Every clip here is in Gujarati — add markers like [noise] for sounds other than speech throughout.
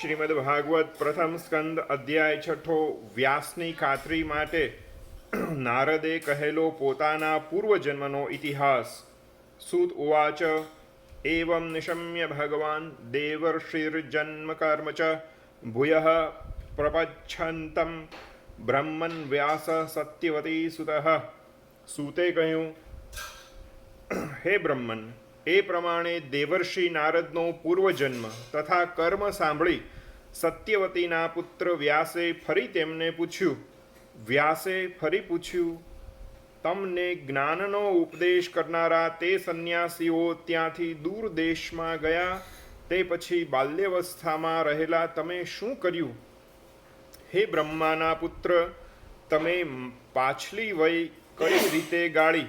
શ્રીમદ ભાગવત પ્રથમ સ્કંદ અધ્યાય છઠ્ઠો વ્યાસની ખાતરી માટે [clears throat] નારદે કહેલો પોતાના પૂર્વજન્મનો ઇતિહાસ. સુત ઉવાચ, એવમ નિશમ્ય ભગવાન, દેવર્ષિર્જન્મ કર્મ ચ, ભૂય પ્રપચ્છંતમ બ્રહ્મન વ્યાસ સત્યવતી સુત. સૂતે કહ્યું, હે બ્રહ્મન એ પ્રમાણે દેવર્ષિ નારદનો પૂર્વજન્મ તથા કર્મ સાંભળી સત્યવતીના પુત્ર વ્યાસે ફરી તેમને પૂછ્યું. વ્યાસે ફરી પૂછ્યું, તમને જ્ઞાનનો ઉપદેશ કરનારા તે સંન્યાસીઓ ત્યાંથી દૂર દેશમાં ગયા? તે પછી બાલ્યવસ્થામાં રહેલા તમે શું કર્યું? હે બ્રહ્માના પુત્ર, તમે પાછલી વય કઈ રીતે ગાળી?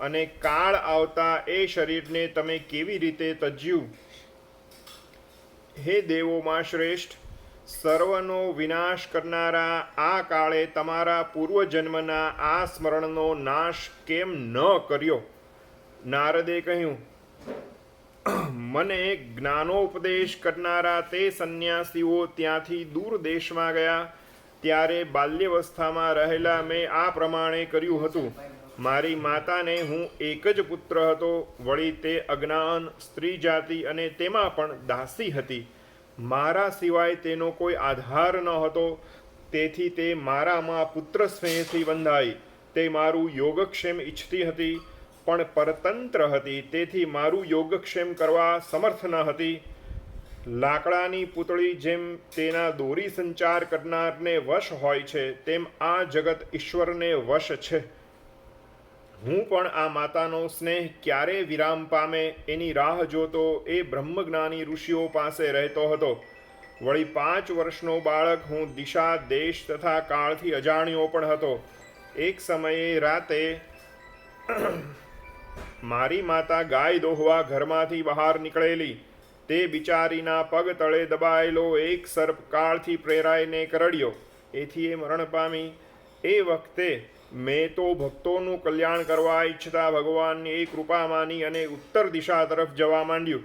અને કાળ આવતા એ શરીરને તમે કેવી રીતે તજ્યું? હે દેવોમાં શ્રેષ્ઠ, સર્વનો વિનાશ કરનારા આ કાળે તમારા પૂર્વજન્મના આ સ્મરણનો નાશ કેમ ન કર્યો? નારદે કહ્યું, મને જ્ઞાનોપદેશ કરનારા તે સંન્યાસીઓ ત્યાંથી દૂર દેશમાં ગયા, ત્યારે બાલ્યવસ્થામાં રહેલા મેં આ પ્રમાણે કર્યું હતું. મારી માતાને હું એક જ પુત્ર હતો, વળી તે અજ્ઞાન સ્ત્રી જાતિ અને તેમાં પણ દાસી હતી. મારા સિવાય તેનો કોઈ આધાર ન હતો. તેથી તે મારામાં પુત્ર સ્નેહથી બંધાઈ. તે મારું યોગક્ષેમ ઈચ્છતી હતી, પણ પરતંત્ર હતી. તેથી મારું યોગક્ષેમ કરવા સમર્થ ન હતી. લાકડાની પૂતળી જેમ તેના દોરી સંચાર કરનારને વશ હોય છે, તેમ આ જગત ઈશ્વરને વશ છે. હું પણ આ માતાનો સ્નેહ ક્યારે વિરામ પામે એની રાહ જોતો એ બ્રહ્મજ્ઞાની ઋષિઓ પાસે રહેતો હતો. વળી પાંચ વર્ષનો બાળક હું દિશા, દેશ તથા કાળથી અજાણ્યો પણ હતો. એક સમયે રાતે મારી માતા ગાય દોહવા ઘરમાંથી બહાર નીકળેલી. તે બિચારીના પગ તળે દબાયેલો એક સર્પ કાળથી પ્રેરાઈને કરડ્યો. એથી એ મરણ પામી. એ વખતે મેં તો ભક્તોનું કલ્યાણ કરવા ઈચ્છતા ભગવાનની એ કૃપા માની અને ઉત્તર દિશા તરફ જવા માંડ્યું.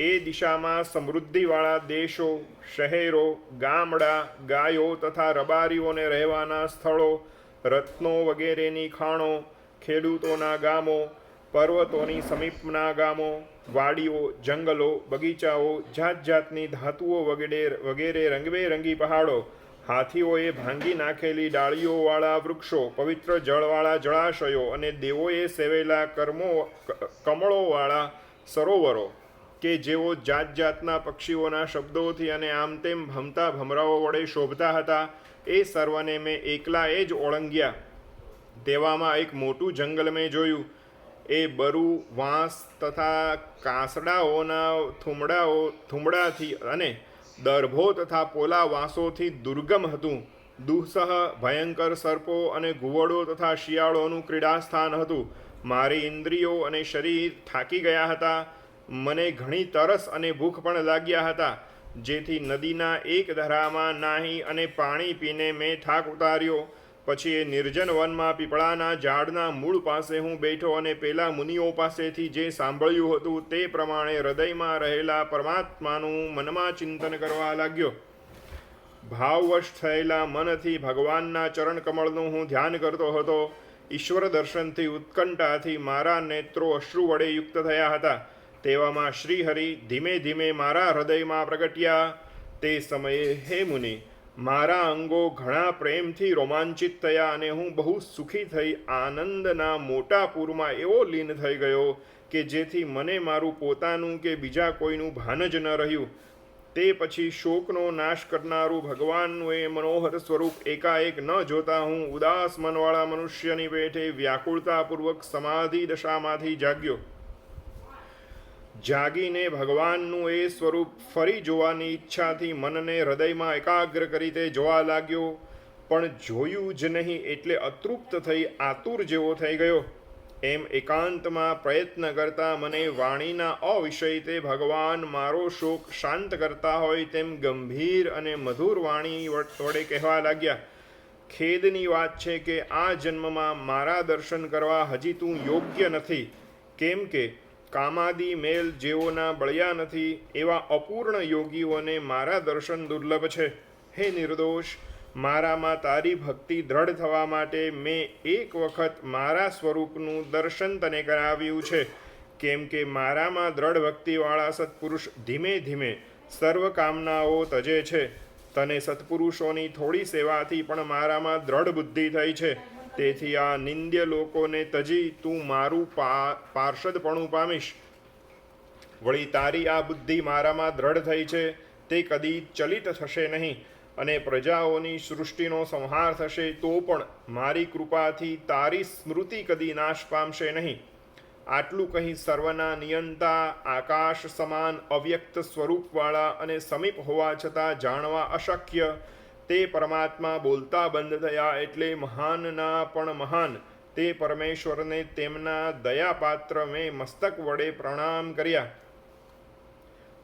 એ દિશામાં સમૃદ્ધિવાળા દેશો, શહેરો, ગામડા, ગાયો તથા રબારીઓને રહેવાના સ્થળો, રત્નો વગેરેની ખાણો, ખેડૂતોના ગામો, પર્વતોની સમીપના ગામો, વાડીઓ, જંગલો, બગીચાઓ, જાત જાતની ધાતુઓ વગેરે વગેરે રંગબેરંગી પહાડો હાથીઓએ ભાંગી નાખેલી ડાળીઓવાળા વૃક્ષો, પવિત્ર જળવાળા જળાશયો અને દેવોએ સેવેલા કર્મો કમળોવાળા સરોવરો કે જેઓ જાત જાતના પક્ષીઓના શબ્દોથી અને આમ તેમ ભમતા ભમરાઓ વડે શોભતા હતા, એ સર્વને મેં એકલા એ જ ઓળંગ્યા. તેવામાં એક મોટું જંગલ મેં જોયું. એ બરુ, વાંસ તથા કાંસડાઓના થુમડાઓ, થુમડાથી અને દર્ભો તથા પોલા વાંસોથી દુર્ગમ હતું. દુઃસહ, ભયંકર સર્પો અને ઘુવડો તથા શિયાળોનું ક્રીડાસ્થાન હતું. મારી ઇન્દ્રિયો અને શરીર થાકી ગયા હતા. મને ઘણી તરસ અને ભૂખ પણ લાગ્યા હતા. જેથી નદીના એક ધરામાં નાહી અને પાણી પીને મેં થાક ઉતાર્યો. પછી એ નિર્જન વનમાં પીપળાના ઝાડના મૂળ પાસે હું બેઠો અને પેલા મુનિઓ પાસેથી જે સાંભળ્યું હતું તે પ્રમાણે હૃદયમાં રહેલા પરમાત્માનું મનમાં ચિંતન કરવા લાગ્યો. ભાવવશ થયેલા મનથી ભગવાનના ચરણ કમળનું હું ધ્યાન કરતો હતો. ઈશ્વર દર્શનથી ઉત્કંઠાથી મારા નેત્રો અશ્રુ વડે યુક્ત થયા હતા. તેવામાં શ્રીહરિ ધીમે ધીમે મારા હૃદયમાં પ્રગટ્યા. તે સમયે, હે મુનિ મારા અંગો ઘણા પ્રેમથી રોમાંચિત થયા અને હું બહુ સુખી થઈ આનંદના મોટા પૂરમાં એવો લીન થઈ ગયો કે જેથી મને મારું પોતાનું કે બીજા કોઈનું ભાન જ ન રહ્યું. તે પછી શોકનો નાશ કરનારું ભગવાનનું એ મનોહર સ્વરૂપ એકાએક ન જોતા હું ઉદાસ મનવાળા મનુષ્યની પેઠે વ્યાકુળતાપૂર્વક સમાધિ દશામાંથી જાગ્યો. જાગીને ભગવાનનું એ સ્વરૂપ ફરી જોવાની ઈચ્છાથી મનને હૃદયમાં એકાગ્ર કરી તે જોવા લાગ્યો. પણ જોયું જ નહીં એટલે અતૃપ્ત થઈ આતુર જેવો થઈ ગયો. એમ એકાંતમાં પ્રયત્ન કરતા મને વાણીના અવિષય તે ભગવાન મારો શોક શાંત કરતા હોય તેમ ગંભીર અને મધુર વાણી વડે કહેવા લાગ્યા. ખેદની વાત છે કે આ જન્મમાં મારા દર્શન કરવા હજી તું યોગ્ય નથી. કેમ કે કામાદી મેલ જેઓના બળ્યા નથી, એવા અપૂર્ણ યોગીઓને મારા દર્શન દુર્લભ છે. હે નિર્દોષ, મારામાં તારી ભક્તિ દ્રઢ થવા માટે મેં એક વખત મારા સ્વરૂપનું દર્શન તને કરાવ્યું છે. કેમ કે મારામાં દ્રઢ ભક્તિવાળા સત્પુરુષ ધીમે ધીમે સર્વ કામનાઓ તજે છે. તને સત્પુરુષોની થોડી સેવાથી પણ મારામાં દ્રઢ બુદ્ધિ થઈ છે. તેથી આ નિંદ્ય લોકોને તજી, તું મારું પાર્ષદપણું પામીશ. વળી તારી આ બુદ્ધિ મારામાં દ્રઢ થઈ છે, તે કદી ચલિત થશે નહીં, અને પ્રજાઓની સૃષ્ટિનો સંહાર થશે તો પણ મારી કૃપાથી તારી સ્મૃતિ કદી નાશ પામશે નહીં. આટલું કહી સર્વના નિયંતા આકાશ સમાન અવ્યક્ત સ્વરૂપવાળા અને સમીપ હોવા છતાં જાણવા અશક્ય તે પરમાત્મા બોલતા બંધ થયા એટલે મહાનના પણ મહાન. તે પરમેશ્વરને તેમના દયાપાત્ર મેં મસ્તક વડે પ્રણામ કર્યા.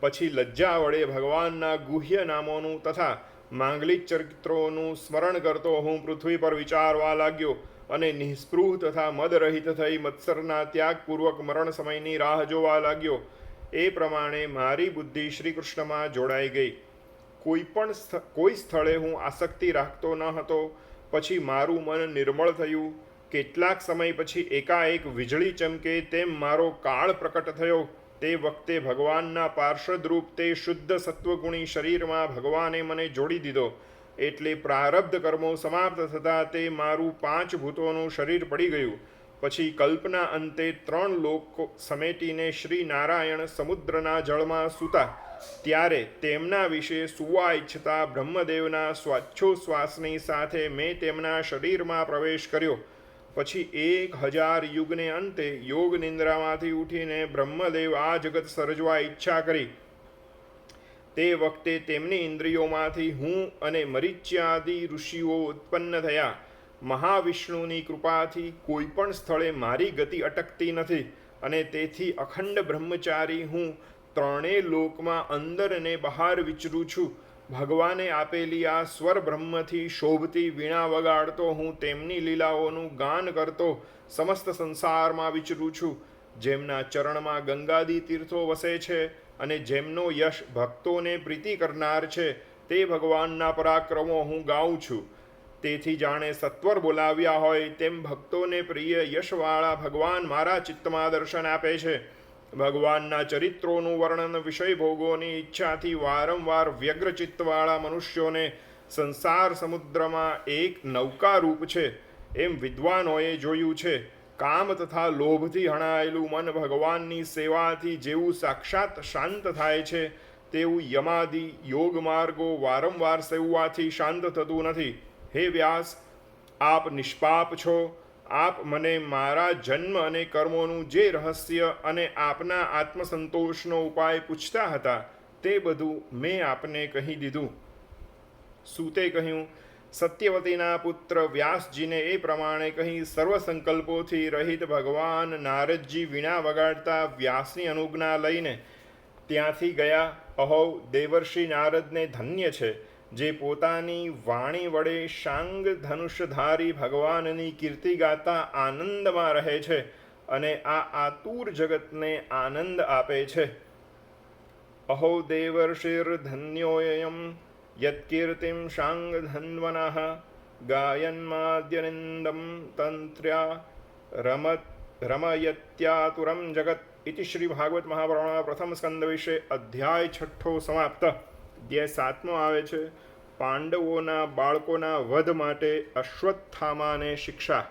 પછી લજ્જા વડે ભગવાનના ગુહ્ય નામોનું તથા માંગલિક ચરિત્રોનું સ્મરણ કરતો હું પૃથ્વી પર વિચારવા લાગ્યો અને નિસ્પૃહ તથા મદરહિત થઈ મત્સરના ત્યાગપૂર્વક મરણ સમયની રાહ જોવા લાગ્યો. એ પ્રમાણે મારી બુદ્ધિ શ્રી કૃષ્ણમાં જોડાઈ ગઈ. કોઈ પણ કોઈ સ્થળે હું આસક્તિ રાખતો ન હતો. પછી મારું મન નિર્મળ થયું. કેટલાક સમય પછી એકાએક વીજળી ચમકે તેમ મારો કાળ પ્રકટ થયો. તે વખતે ભગવાનના પાર્ષદરૂપ તે શુદ્ધ સત્વગુણી શરીરમાં ભગવાને મને જોડી દીધો. એટલે પ્રારબ્ધ કર્મો સમાપ્ત થતાં તે મારું પાંચ ભૂતોનું શરીર પડી ગયું. પછી કલ્પના અંતે ત્રણ લોકો સમેટીને શ્રી નારાયણ સમુદ્રના જળમાં સૂતા. ત્યારે તેમના વિશે સુવા ઈચ્છતા બ્રહ્મદેવના સ્વાચ્છોશ્વાસની સાથે મેં તેમના શરીરમાં પ્રવેશ કર્યો. પછી એક હજાર યુગને અંતે યોગ નિંદ્રામાંથી ઉઠીને બ્રહ્મદેવ આ જગત સર્જવા ઈચ્છા કરી. તે વખતે તેમની ઇન્દ્રિયોમાંથી હું અને મરીચ્યાદિ ઋષિઓ ઉત્પન્ન થયા. મહાવિષ્ણુની કૃપાથી કોઈ પણ સ્થળે મારી ગતિ અટકતી નથી અને તેથી અખંડ બ્રહ્મચારી હું ત્રણેય લોકમાં અંદર અને બહાર વિચરું છું. ભગવાને આપેલી આ સ્વર બ્રહ્મથી શોભતી વીણા વગાડતો હું તેમની લીલાઓનું ગાન કરતો સમસ્ત સંસારમાં વિચરું છું. જેમના ચરણમાં ગંગાદી તીર્થો વસે છે અને જેમનો યશ ભક્તોને પ્રીતિ કરનાર છે, તે ભગવાનના પરાક્રમો હું ગાઉં છું. તેથી જાણે સત્વર બોલાવ્યા હોય તેમ ભક્તોને પ્રિય યશવાળા ભગવાન મારા ચિત્તમાં દર્શન આપે છે. ભગવાનના ચરિત્રોનું વર્ણન વિષય ભોગોની ઈચ્છાથી વારંવાર વ્યગ્ર ચિત્તવાળા મનુષ્યોને સંસાર સમુદ્રમાં એક નૌકા રૂપ છે. એમ વિદ્વાનોએ જોયું છે. કામ તથા લોભથી હણાયેલું મન ભગવાનની સેવાથી જેવું સાક્ષાત શાંત થાય છે, તેવું યમાદિ યોગ માર્ગો વારંવાર સેવવાથી શાંત થતું નથી. હે વ્યાસ, આપ નિષ્પાપ છો. આપ મને મારા જન્મ અને કર્મોનું જે રહસ્ય અને આપના આત્મસંતોષનો ઉપાય પૂછતા હતા, તે બધું મેં આપને કહી દીધું. સૂતે કહ્યું, સત્યવતીના પુત્ર વ્યાસજીને એ પ્રમાણે કહી સર્વ સંકલ્પોથી રહિત ભગવાન નારદજી વીણા વગાડતા વ્યાસની અનુજ્ઞા લઈને ત્યાંથી ગયા. અહો દેવર્ષિ નારદને ધન્ય છે. જે પોતાની વાણી વડે શાંગ ધનુષધારી ભગવાનની કીર્તિ ગાતા આનંદમાં રહે છે અને આ આતુર જગતને આનંદ આપે છે. અહો દેવર્ષિર્ધન્યોયમ યત્કીર્તિમ શાંગધન્વનઃ ગાયન્માદ્યનિંદમ તંત્ર્યા, રમત, રમયત્યાતુરમ જગત. ઇતિ શ્રી ભાગવત મહાપુરાણના પ્રથમ સ્કંદ વિશે અધ્યાય છઠ્ઠો સમાપ્ત અધ્યાય સાતમો આવે છે પાંડવોના બાળકોના વધ માટે અશ્વત્થામાને શિક્ષા.